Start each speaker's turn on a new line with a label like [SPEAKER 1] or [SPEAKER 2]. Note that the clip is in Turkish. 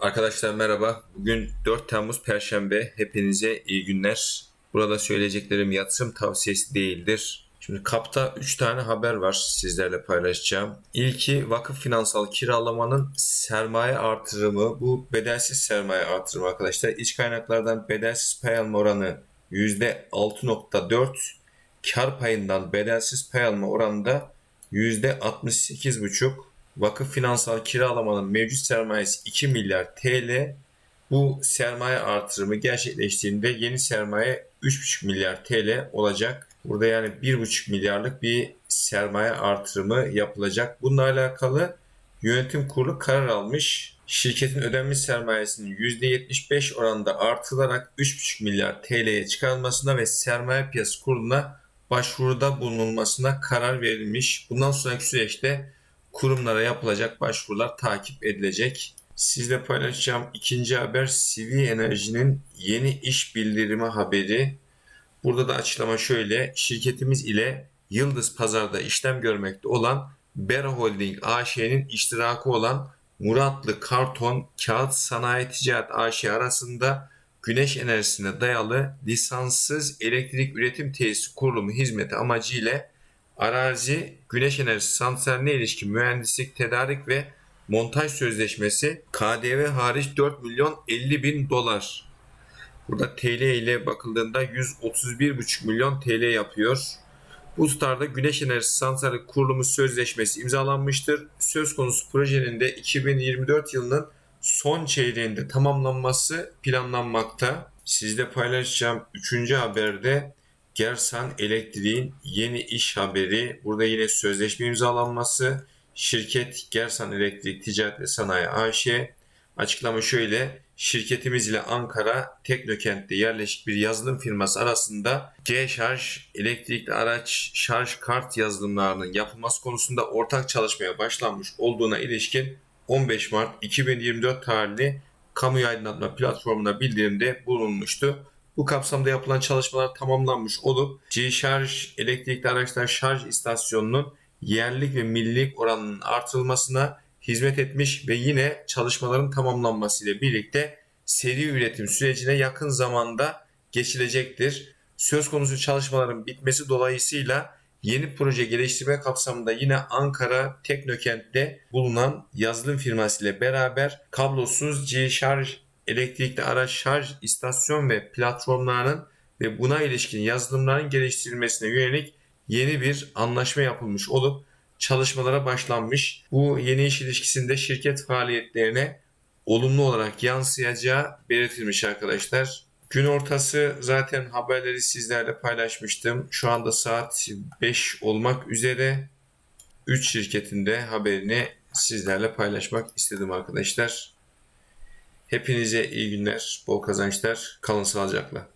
[SPEAKER 1] Arkadaşlar merhaba. Bugün 4 Temmuz Perşembe. Hepinize iyi günler. Burada söyleyeceklerim yatırım tavsiyesi değildir. Şimdi kapta 3 tane haber var sizlerle paylaşacağım. İlki vakıf finansal kiralamanın sermaye artırımı. Bu bedelsiz sermaye artırımı arkadaşlar. İç kaynaklardan bedelsiz pay alma oranı %6.4. Kar payından bedelsiz pay alma oranı da %68.5. Vakıf finansal kiralamanın mevcut sermayesi 2 milyar TL. Bu sermaye artırımı gerçekleştiğinde yeni sermaye 3,5 milyar TL olacak. Burada yani 1,5 milyarlık bir sermaye artırımı yapılacak. Bununla alakalı yönetim kurulu karar almış. Şirketin ödenmiş sermayesinin %75 oranında artılarak 3,5 milyar TL'ye çıkarılmasına ve sermaye piyasası kuruluna başvuruda bulunulmasına karar verilmiş. Bundan sonraki süreçte kurumlara yapılacak başvurular takip edilecek. Sizle paylaşacağım ikinci haber CV Enerji'nin yeni iş bildirimi haberi. Burada da açıklama şöyle. Şirketimiz ile Yıldız Pazar'da işlem görmekte olan Bera Holding AŞ'nin iştirakı olan Muratlı Karton Kağıt Sanayi Ticaret AŞ arasında güneş enerjisine dayalı lisanssız elektrik üretim tesisi kurulumu hizmeti amacıyla arazi güneş enerjisi santraline ilişkin mühendislik, tedarik ve montaj sözleşmesi KDV hariç 4 milyon 50 bin dolar. Burada TL ile bakıldığında 131,5 milyon TL yapıyor. Bu tutarda güneş enerjisi santrali kurulumu sözleşmesi imzalanmıştır. Söz konusu projenin de 2024 yılının son çeyreğinde tamamlanması planlanmakta. Sizle paylaşacağım 3. haberde Gersan Elektriğin yeni iş haberi. Burada yine sözleşme imzalanması. Şirket Gersan Elektrik Ticaret ve Sanayi AŞ. Açıklama şöyle. Şirketimiz ile Ankara Teknokent'te yerleşik bir yazılım firması arasında G-Şarj elektrikli araç şarj kart yazılımlarının yapılması konusunda ortak çalışmaya başlanmış olduğuna ilişkin 15 Mart 2024 tarihli kamu aydınlatma platformuna bildirimde bulunmuştu. Bu kapsamda yapılan çalışmalar tamamlanmış olup G-Şarj elektrikli araçlar şarj istasyonunun yerlik ve millilik oranının artırılmasına hizmet etmiş ve yine çalışmaların tamamlanmasıyla birlikte seri üretim sürecine yakın zamanda geçilecektir. Söz konusu çalışmaların bitmesi dolayısıyla yeni proje geliştirme kapsamında yine Ankara Teknokent'te bulunan yazılım firması ile beraber kablosuz G-Şarj elektrikli araç şarj istasyon ve platformlarının ve buna ilişkin yazılımların geliştirilmesine yönelik yeni bir anlaşma yapılmış olup çalışmalara başlanmış. Bu yeni iş ilişkisinde şirket faaliyetlerine olumlu olarak yansıyacağı belirtilmiş arkadaşlar. Gün ortası zaten haberleri sizlerle paylaşmıştım. Şu anda saat 5 olmak üzere 3 şirketinde haberini sizlerle paylaşmak istedim arkadaşlar. Hepinize iyi günler, bol kazançlar, kalın sağlıcakla.